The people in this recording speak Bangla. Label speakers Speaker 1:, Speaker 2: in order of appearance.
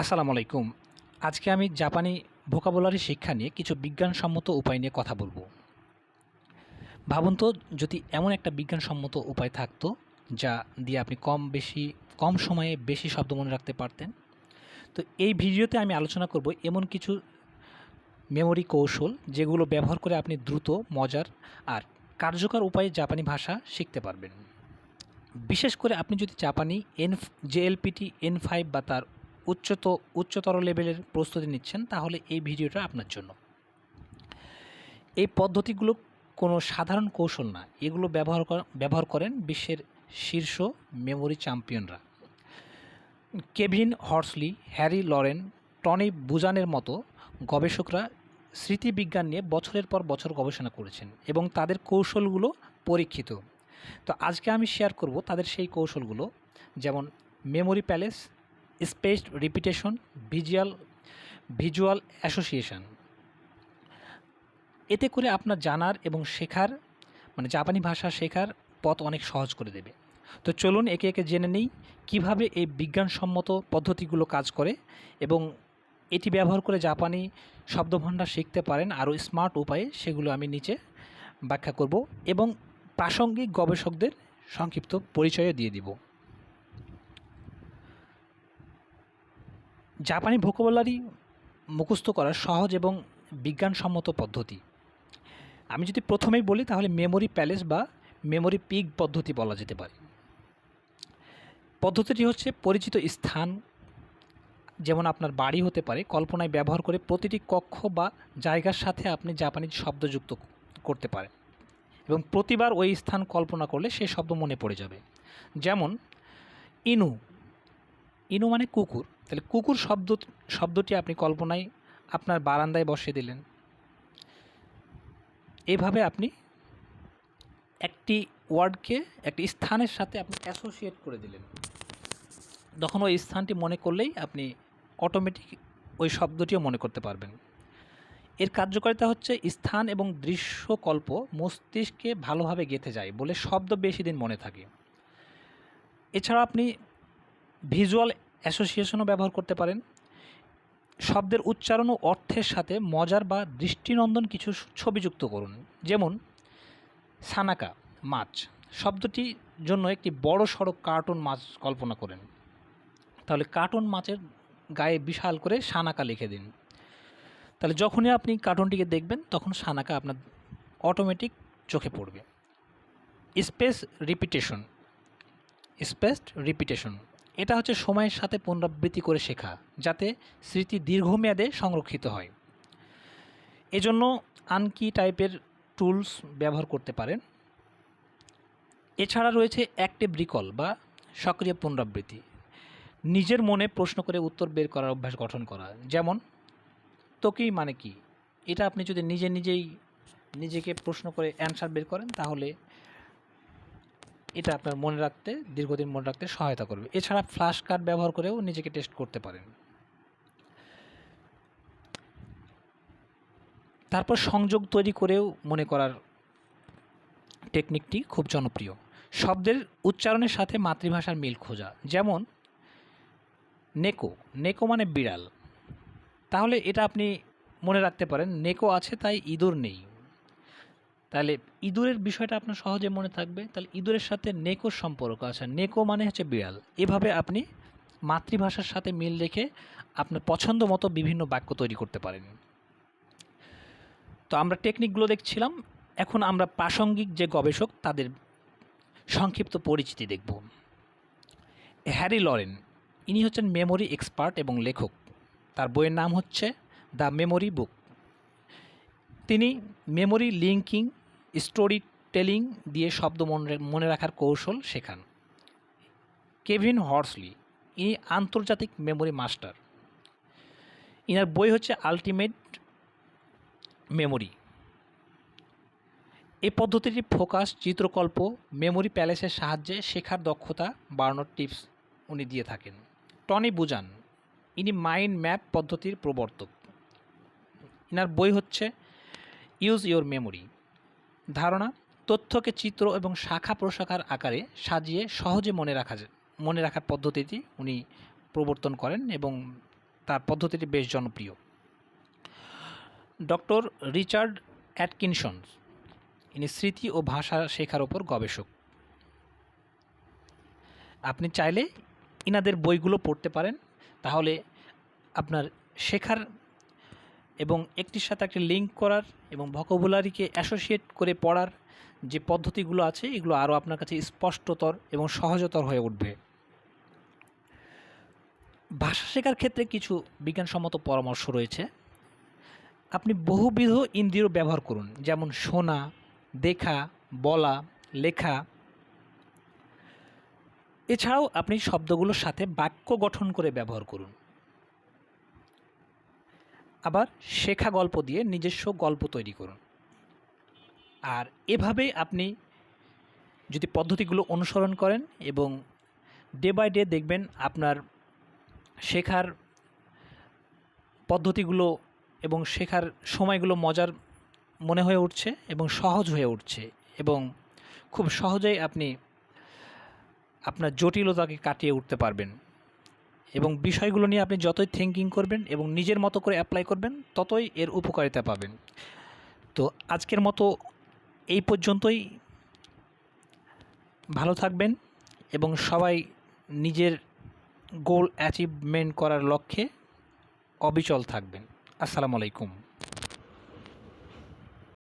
Speaker 1: আসসালামু আলাইকুম। আজকে আমি জাপানি ভোকাবুলারি শিক্ষা নিয়ে কিছু বিজ্ঞানসম্মত উপায় নিয়ে কথা বলব। ভাবুন তো, যদি এমন একটা বিজ্ঞানসম্মত উপায় থাকতো, যা দিয়ে আপনি কম বেশি, কম সময়ে বেশি শব্দ মনে রাখতে পারতেন, তো এই ভিডিওতে আমি আলোচনা করব এমন কিছু মেমোরি কৌশল যেগুলো ব্যবহার করে আপনি দ্রুত, মজার আর কার্যকর উপায়ে জাপানি ভাষা শিখতে পারবেন। বিশেষ করে আপনি যদি জাপানি এন জেএলপিটি এন ফাইভ বা তার উচ্চত, উচ্চতর লেভেলের প্রস্তুতি নিচ্ছেন, তাহলে এই ভিডিওটা আপনার জন্য। এই পদ্ধতিগুলো কোনো সাধারণ কৌশল না। এগুলো ব্যবহার ব্যবহার করেন বিশ্বের শীর্ষ memory চ্যাম্পিয়নরা। Kevin Horsley, Harry Lorayne, Tony বুজানের মতো গবেষকরা স্মৃতিবিজ্ঞান নিয়ে বছরের পর বছর গবেষণা করেছেন এবং তাদের কৌশলগুলো পরীক্ষিত। তো আজকে আমি শেয়ার করব তাদের সেই কৌশলগুলো, যেমন memory palace spaced repetition, visual visual association. এতে করে আপনার জানার এবং শেখার মানে জাপানি ভাষা শেখার পথ অনেক সহজ করে দেবে। তো চলুন একে একে জেনে নিই কীভাবে এই বিজ্ঞানসম্মত পদ্ধতিগুলো কাজ করে এবং এটি ব্যবহার করে জাপানি শব্দভাণ্ডার শিখতে পারেন আরও স্মার্ট উপায়ে সেগুলো আমি নিচে ব্যাখ্যা করব এবং প্রাসঙ্গিক গবেষকদের সংক্ষিপ্ত পরিচয়ও দিয়ে দিব। জাপানি ভোকাবুলারি মুখস্থ করার সহজ এবং বিজ্ঞানসম্মত পদ্ধতি। আমি যদি প্রথমেই বলি, তাহলে মেমোরি প্যালেস বা মেমোরি পিক পদ্ধতি বলা যেতে পারে। পদ্ধতিটি হচ্ছে পরিচিত স্থান, যেমন আপনার বাড়ি হতে পারে, কল্পনায় ব্যবহার করে প্রতিটি কক্ষ বা জায়গার সাথে আপনি জাপানি শব্দ যুক্ত করতে পারেন এবং প্রতিবার ওই স্থান কল্পনা করলে সেই শব্দ মনে পড়ে যাবে। যেমন, ইনু। ইনু মানে কুকুর। তাহলে কুকুর শব্দ, শব্দটি আপনি কল্পনায় আপনার বারান্দায় বসিয়ে দিলেন। এভাবে আপনি একটি ওয়ার্ডকে, একটি স্থানের সাথে আপনি অ্যাসোসিয়েট করে দিলেন। তখন ওই স্থানটি মনে করলেই আপনি অটোমেটিক ওই শব্দটিও মনে করতে পারবেন। এর কার্যকারিতা হচ্ছে স্থান এবং দৃশ্যকল্প মস্তিষ্কে ভালোভাবে গেঁথে যায় বলে শব্দ বেশি দিন মনে থাকে। এছাড়া আপনি ভিজুয়াল অ্যাসোসিয়েশনও ব্যবহার করতে পারেন। শব্দের উচ্চারণ ও অর্থের সাথে মজার বা দৃষ্টিনন্দন কিছু ছবি যুক্ত করুন। যেমন, সানাকা, মাছ। শব্দটির জন্য একটি বড় সড়ো কার্টুন মাছ কল্পনা করেন। তাহলে কার্টুন মাছের গায়ে বিশাল করে সানাকা লিখে দিন। তাহলে যখনই আপনি কার্টুনটিকে দেখবেন, তখন সানাকা আপনার অটোমেটিক চোখে পড়বে। Space repetition. Spaced repetition. এটা হচ্ছে সময়ের সাথে পুনরাবৃত্তি করে শেখা, যাতে স্মৃতি দীর্ঘমেয়াদে সংরক্ষিত হয়। এজন্য আনকি টাইপের টুলস ব্যবহার করতে পারেন। এছাড়া রয়েছে অ্যাক্টিভ রিকল বা সক্রিয় পুনরাবৃত্তি। নিজের মনে প্রশ্ন করে উত্তর বের করার অভ্যাস গঠন করা, যেমন, তোকেই মানে কি? এটা আপনি যদি নিজে নিজেই নিজেকে প্রশ্ন করে অ্যান্সার বের করেন, তাহলে এটা আপনার মনে রাখতে, দীর্ঘদিন মনে রাখতে সহায়তা করবে। এছাড়া ফ্ল্যাশ কার্ড ব্যবহার করেও নিজেকে টেস্ট করতে পারেন। তারপর সংযোগ তৈরি করেও মনে করার টেকনিকটি খুব জনপ্রিয়। শব্দের উচ্চারণের সাথে মাতৃভাষার মিল খোঁজা। যেমন, নেকো। নেকো মানে বিড়াল। তাহলে এটা আপনি মনে রাখতে পারেন, নেকো আছে তাই ইঁদুর নেই। তাহলে ইঁদুরের বিষয়টা আপনার সহজে মনে থাকবে। তাহলে ইঁদুরের সাথে নেকোর সম্পর্ক আছে। নেকো মানে হচ্ছে বিড়াল। এভাবে আপনি মাতৃভাষার সাথে মিল রেখে আপনার পছন্দ মতো বিভিন্ন বাক্য তৈরি করতে পারেন। তো আমরা টেকনিকগুলো দেখছিলাম। এখন আমরা প্রাসঙ্গিক যে গবেষক, তাদের সংক্ষিপ্ত পরিচিতি দেখব। হ্যারি লরেন, ইনি হচ্ছেন মেমোরি এক্সপার্ট এবং লেখক। তার বইয়ের নাম হচ্ছে দ্য মেমোরি বুক। তিনি মেমোরি লিঙ্কিং স্টোরি টেলিং দিয়ে শব্দ মনে রাখার কৌশল শেখান। কেভিন হর্সলি, ইনি আন্তর্জাতিক মেমোরি মাস্টার। ইনার বই হচ্ছে আলটিমেট মেমোরি। এই পদ্ধতিটি ফোকাস, চিত্রকল্প, মেমোরি প্যালেসের সাহায্যে শেখার দক্ষতা বাড়ানোর টিপস উনি দিয়ে থাকেন। টনি বুজান, ইনি মাইন্ড ম্যাপ পদ্ধতির প্রবর্তক। ইনার বই হচ্ছে, ইউজ ইওর মেমোরি। ধারণা, তথ্যকে চিত্র এবং শাখা প্রশাখার আকারে সাজিয়ে সহজে মনে রাখা যায়। মনে রাখার পদ্ধতিটি উনি প্রবর্তন করেন এবং তার পদ্ধতিটি বেশ জনপ্রিয়। ডক্টর রিচার্ড অ্যাটকিনসন, ইনি স্মৃতি ও ভাষা শেখার ওপর গবেষক। আপনি চাইলে ইনাদের বইগুলো পড়তে পারেন। তাহলে আপনার শেখার এবং একটির সাথে একটি লিঙ্ক করার এবং ভোকাবুলারিকে অ্যাসোসিয়েট করে পড়ার যে পদ্ধতিগুলো আছে, এগুলো আরও আপনার কাছে স্পষ্টতর এবং সহজতর হয়ে উঠবে। ভাষা শেখার ক্ষেত্রে কিছু বিজ্ঞানসম্মত পরামর্শ রয়েছে। আপনি বহুবিধ ইন্দ্রিয় ব্যবহার করুন, যেমন শোনা, দেখা, বলা, লেখা। এছাড়াও আপনি শব্দগুলোর সাথে বাক্য গঠন করে ব্যবহার করুন। আবার শেখা গল্প দিয়ে নিজস্ব গল্প তৈরি করুন। আর এভাবে আপনি যদি পদ্ধতিগুলো অনুসরণ করেন এবং ডে বাই ডে দেখবেন আপনার শেখার পদ্ধতিগুলো এবং শেখার সময়গুলো মজার মনে হয়ে উঠছে এবং সহজ হয়ে উঠছে এবং খুব সহজেই আপনি আপনার জটিলতাকে কাটিয়ে উঠতে পারবেন। এবং বিষয়গুলো নিয়ে আপনি যতই থিঙ্কিং করবেন এবং নিজের মতো করে অ্যাপ্লাই করবেন, ততই এর উপকারিতা পাবেন। তো আজকের মতো এই পর্যন্তই। ভালো থাকবেন এবং সবাই নিজের গোল অ্যাচিভমেন্ট করার লক্ষ্যে অবিচল থাকবেন। আসসালামু আলাইকুম।